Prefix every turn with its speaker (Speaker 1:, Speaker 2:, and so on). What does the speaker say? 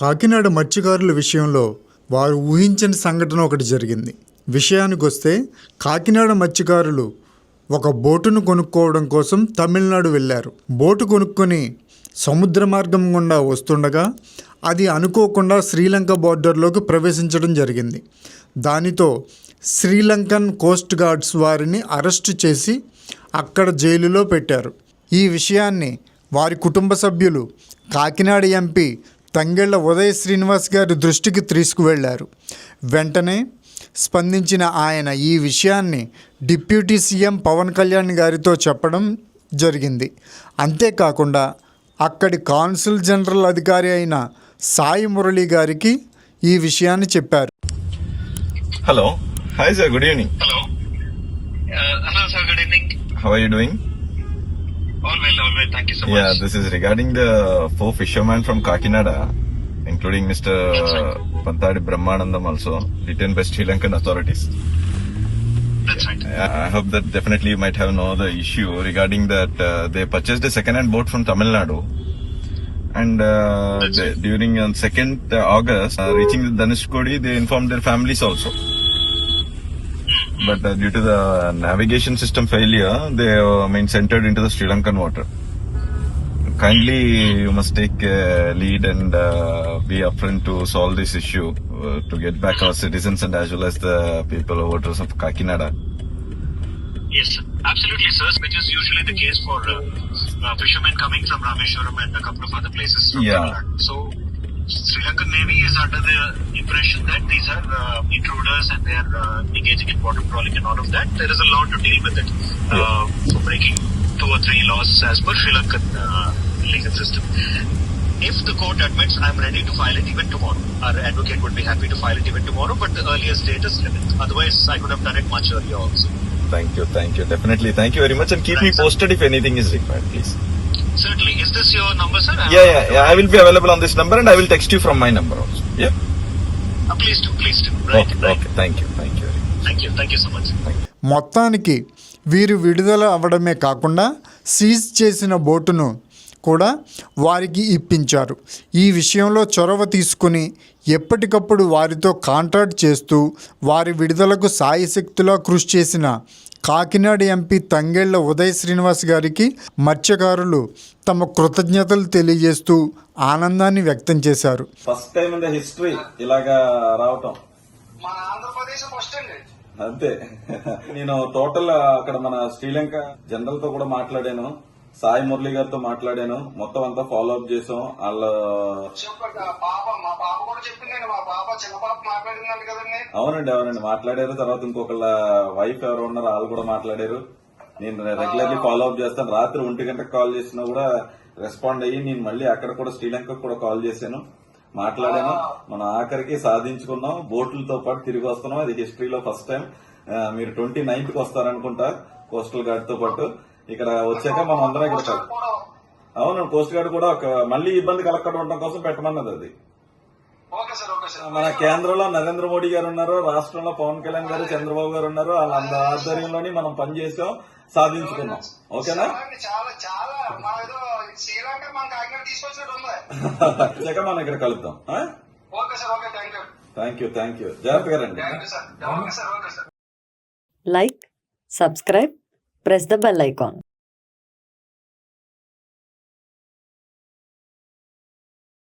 Speaker 1: కాకినాడ మత్స్యకారుల విషయంలో వారు ఊహించని సంఘటన ఒకటి జరిగింది. విషయానికి వస్తే కాకినాడ మత్స్యకారులు ఒక బోటును కొనుక్కోవడం కోసం తమిళనాడు వెళ్ళారు. బోటు కొనుక్కొని సముద్ర మార్గం గుండా వస్తుండగా అది అనుకోకుండా శ్రీలంక బార్డర్లోకి ప్రవేశించడం జరిగింది. దానితో శ్రీలంకన్ కోస్ట్ గార్డ్స్ వారిని అరెస్టు చేసి అక్కడ జైలులో పెట్టారు. ఈ విషయాన్ని వారి కుటుంబ సభ్యులు కాకినాడ ఎంపీ తంగెళ్ళ ఉదయ శ్రీనివాస్ గారి దృష్టికి తీసుకువెళ్ళారు వెంటనే స్పందించిన ఆయన ఈ విషయాన్ని డిప్యూటీ సీఎం పవన్ కళ్యాణ్ గారితో చెప్పడం జరిగింది అంతేకాకుండా అక్కడి కాన్సుల్ జనరల్ అధికారి అయిన సాయి మురళి గారికి ఈ విషయాన్ని చెప్పారు
Speaker 2: Hello. Hi, sir. Good evening.
Speaker 3: Hello. Uh, hello, sir. Good evening.
Speaker 2: How are you doing?
Speaker 3: All well, all well. Thank you so
Speaker 2: Yeah,
Speaker 3: much.
Speaker 2: this is regarding the four fishermen from Kakinada, including Mr. Pantadi Brahmanandam also, detained by Sri Lankan authorities.
Speaker 3: That's right.
Speaker 2: I hope that definitely you might have know the issue regarding that uh, they purchased a second-hand boat from Tamil Nadu. And uh, they, during on 2nd uh, August, uh, reaching the Dhanushkodi, they informed their families also. But uh, due to the navigation system failure, they uh, I mean, entered into the Sri Lankan water. Kindly, you must take uh, lead and uh, be upfront to solve this issue uh, to get back our citizens and as well as the people voters of Kakinada.
Speaker 3: Yes, sir. absolutely, sir. Which is usually the case for uh, uh, fishermen coming from Rameshwaram and a couple of other places. From
Speaker 2: Yeah.
Speaker 3: So, Sri Lankan under the impression that these are uh, intruders and they are uh, engaging in water trawling and all of that. There is a law to deal with it uh, for breaking two or three laws as per Sri Lankan uh, legal system. If the court admits, I'm ready to file it even tomorrow. Our advocate would be happy to file it even tomorrow, but the earliest date is 11th. Otherwise, I could have done it much earlier also.
Speaker 2: Thank you, thank you. Definitely, thank you very much and keep
Speaker 3: Thanks,
Speaker 2: me
Speaker 3: sir.
Speaker 2: posted if anything is required, please.
Speaker 3: Certainly. Is this your number, sir?
Speaker 2: Yeah, yeah, yeah. I will be available on this number and I will text you from my number also. Yeah.
Speaker 3: Uh, please do, please do. Right,
Speaker 2: okay,
Speaker 3: right.
Speaker 2: okay. Thank you, thank you.
Speaker 3: Thank you, thank you so much.
Speaker 1: మొత్తానికి వీరు విడుదల అవ్వడమే కాకుండా seize చేసిన బోటును కూడా వారికి ఇప్పించారు. ఈ విషయంలో చొరవ తీసుకుని ఎప్పటికప్పుడు వారితో కాంటాక్ట్ చేస్తూ వారి విడుదలకు సాయశక్తిలో కృషి చేసిన కాకినాడ ఎంపీ తంగెళ్ళ ఉదయ్ శ్రీనివాస్ గారికి మత్స్యకారులు తమ కృతజ్ఞతలు తెలియజేస్తూ ఆనందాన్ని వ్యక్తం చేశారు.
Speaker 4: First time in the history ఇలాగా రావటం.
Speaker 3: మన ఆంధ్రప్రదేశ్ ఫస్ట్ అండి.
Speaker 4: అంతే. నేను టోటల్ అక్కడ మన శ్రీలంక జనరల్తో కూడా మాట్లాడాను. సాయి మురళి గారితో మాట్లాడాను. మొత్తం అంతా ఫాలో అప్ చేసాం. వాళ్ళ అవునండి అవునండి. మాట్లాడారు. తర్వాత ఇంకొకళ్ళ వైఫ్ ఎవరు ఉన్నారు వాళ్ళు కూడా మాట్లాడారు. నేను రెగ్యులర్లీ ఫాలో అప్ చేస్తాను. రాత్రి ఒంటి గంటకు కాల్ చేసినా కూడా రెస్పాండ్ అయ్యి నేను మళ్ళీ అక్కడ కూడా శ్రీలంకకు కూడా కాల్ చేశాను. మాట్లాడాను. మనం ఆఖరికి సాధించుకున్నాం. బోట్లతో పాటు తిరిగి వస్తున్నాం. అది హిస్టరీలో ఫస్ట్ టైం మీరు ట్వంటీ నైన్త్కి వస్తారనుకుంటా కోస్టల్ గార్డ్తో పాటు. ఇక్కడ వచ్చాక మనం అందరం ఇక్కడ అవును కోస్ట్ గార్డ్ కూడా ఒక మళ్ళీ ఇబ్బంది కలగకుండా ఉండడం కోసం పెట్టమన్నది అది.
Speaker 5: Okay sir okay sir.
Speaker 4: మన కేంద్రంలో నరేంద్ర మోడీ గారు ఉన్నారు రాష్ట్రంలో పవన్ కళ్యాణ్ గారు చంద్రబాబు గారు ఉన్నారు వాళ్ళ ఆధ్వర్యంలోని మనం పనిచేసాం సాధించుకున్నాం. ఓకేనా?
Speaker 5: చాలా అండి, చాలా చాలా మా ఏదో శ్రీలంక మన కాకినాడ తీసుకొచ్చినట్టు ఉంది.
Speaker 4: వచ్చాక మనం ఇక్కడ కలుద్దాం.
Speaker 5: Okay sir okay thank you.
Speaker 4: Thank you జాగ్రత్తగా రండి.
Speaker 5: Thank you
Speaker 6: press the bell icon.